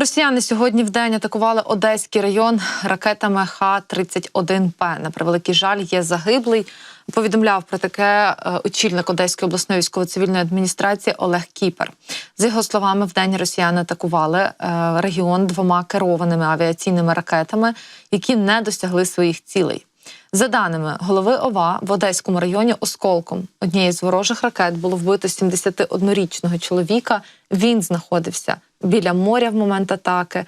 Росіяни сьогодні в день атакували Одеський район ракетами Х-31П. На превеликий жаль, є загиблий. Повідомляв про таке е, очільник Одеської обласної військово-цивільної адміністрації Олег Кіпер. З його словами, в день росіяни атакували е, регіон двома керованими авіаційними ракетами, які не досягли своїх цілей. За даними голови ОВА в Одеському районі осколком однієї з ворожих ракет було вбито 71-річного чоловіка. Він знаходився біля моря в момент атаки.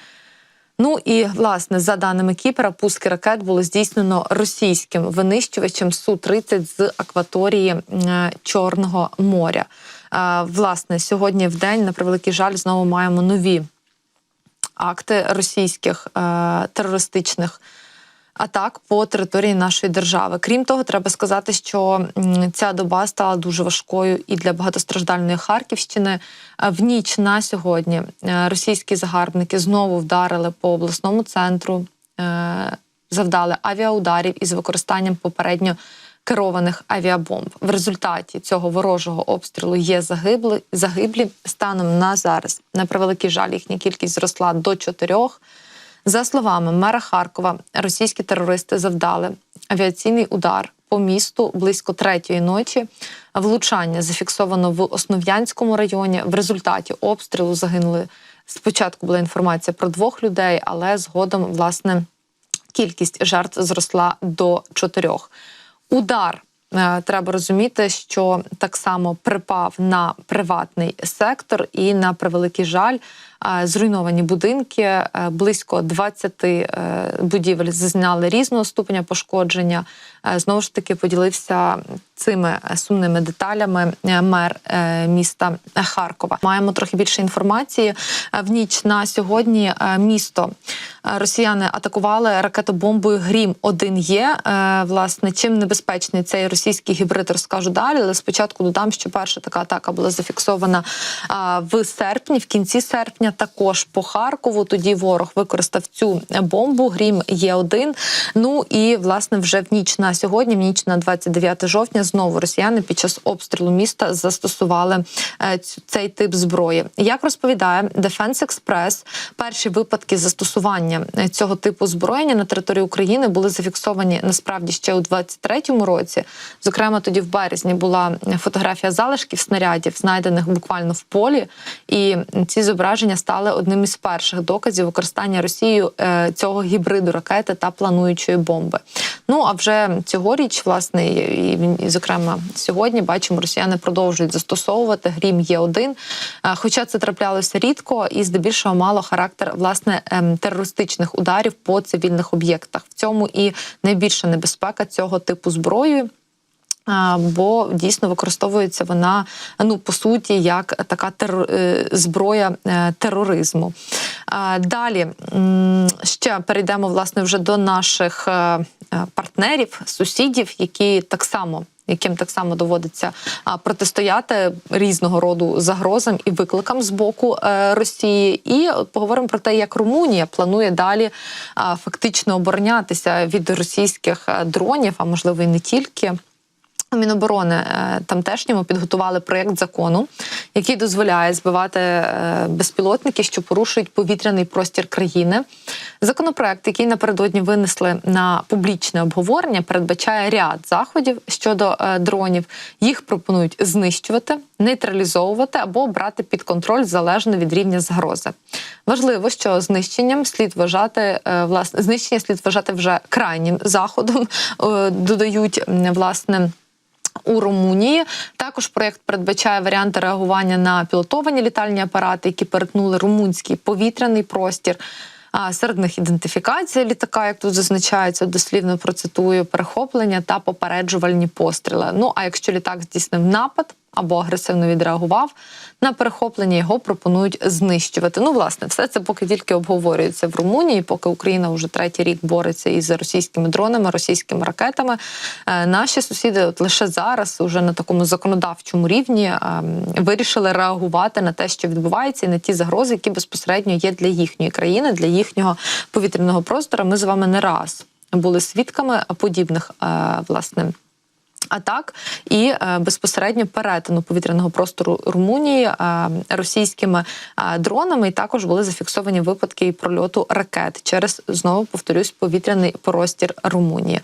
Ну і власне, за даними Кіпера, пуски ракет було здійснено російським винищувачем су 30 з акваторії Чорного моря. Власне, сьогодні в день, на превеликий жаль, знову маємо нові акти російських е, терористичних атак по території нашої держави. Крім того, треба сказати, що ця доба стала дуже важкою і для багатостраждальної Харківщини. Е, В ніч на сьогодні е, російські загарбники знову вдарили по обласному центру, е, завдали авіаударів із використанням попередньо керованих авіабомб. В результаті цього ворожого обстрілу є загибли, загиблі станом на зараз. На превеликий жаль, їхня кількість зросла до чотирьох. За словами мера Харкова, російські терористи завдали авіаційний удар по місту близько третьої ночі. Влучання зафіксовано в Основ'янському районі. В результаті обстрілу загинули. Спочатку була інформація про двох людей, але згодом власне кількість жертв зросла до чотирьох. Удар е, треба розуміти, що так само припав на приватний сектор, і на превеликий жаль, зруйновані будинки. е, Близько 20 е, будівель зазнали різного ступеня пошкодження. Е, Знову ж таки поділився цими сумними деталями мер міста Харкова. Маємо трохи більше інформації. В ніч на сьогодні місто росіяни атакували ракетобомбою Грім 1 є. Власне, чим небезпечний цей російський гібрид, розкажу далі. Але спочатку додам, що перша така атака була зафіксована в серпні, в кінці серпня, також по Харкову. Тоді ворог використав цю бомбу. Грім є 1 Ну і власне вже в ніч на сьогодні, в ніч на 29 жовтня, знову росіяни під час обстрілу міста застосували е, цей тип зброї. Як розповідає Defense Express, перші випадки застосування е, цього типу зброєння на території України були зафіксовані насправді ще у 23-му році. Зокрема, тоді в березні була фотографія залишків снарядів, знайдених буквально в полі, і ці зображення стали одним із перших доказів використання Росією е, цього гібриду ракети та плануючої бомби. Ну а вже цьогоріч, власне, і, і, зокрема сьогодні, бачимо, росіяни продовжують застосовувати грім є 1 Хоча це траплялося рідко і здебільшого мало характер власне ем, терористичних ударів по цивільних об'єктах. В цьому і найбільша небезпека цього типу зброї. Бо дійсно використовується вона ну по суті як така терор... е, зброя е, тероризму. Далі ще перейдемо власне вже до наших е, партнерів, сусідів, які так само. Яким так само доводиться протистояти різного роду загрозам і викликам з боку Росії, і поговоримо про те, як Румунія планує далі фактично оборонятися від російських дронів, а можливо і не тільки. Міноборони е, тамтешньому підготували проєкт закону, який дозволяє збивати е, безпілотники, що порушують повітряний простір країни. Законопроект, який напередодні винесли на публічне обговорення, передбачає ряд заходів щодо е, дронів. Їх пропонують знищувати, нейтралізовувати або брати під контроль залежно від рівня загрози. Важливо, що знищенням слід вважати власне знищення слід вважати вже крайнім заходом. Додають власне. У Румунії також проєкт передбачає варіанти реагування на пілотовані літальні апарати, які перетнули румунський повітряний простір. А серед них ідентифікація літака, як тут зазначається, дослівно процитую, перехоплення та попереджувальні постріли. Ну а якщо літак здійснив напад або агресивно відреагував на перехоплення, його пропонують знищувати. Ну, власне, все це поки тільки обговорюється в Румунії, поки Україна вже третій рік бореться із російськими дронами, російськими ракетами. Е, Наші сусіди, от лише зараз, уже на такому законодавчому рівні, е, вирішили реагувати на те, що відбувається, і на ті загрози, які безпосередньо є для їхньої країни, для їхнього повітряного простору. Ми з вами не раз були свідками подібних е, власне атак і е, безпосередньо перетину повітряного простору Румунії е, російськими е, дронами. І також були зафіксовані випадки і прольоту ракет через знову повторюсь повітряний простір Румунії.